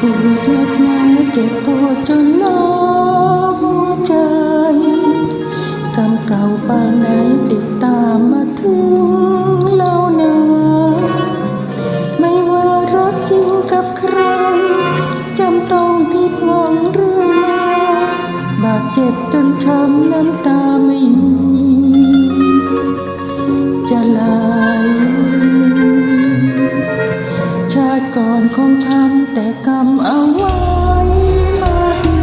ปวดเจ็บไหมเจ็บปวดจนล้อหัวใจกรรมเก่าปานไหนติดตามมาถึงแล้วนะไม่ว่ารักจริงกับใครจำต้องผิดหวังเรื่องบาดเจ็บจนช้ำน้ำตา ก่อนของฉันแต่กรรมเอาไว้มาดี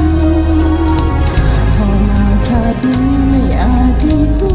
พอมาชาตินี้ไม่อาจที่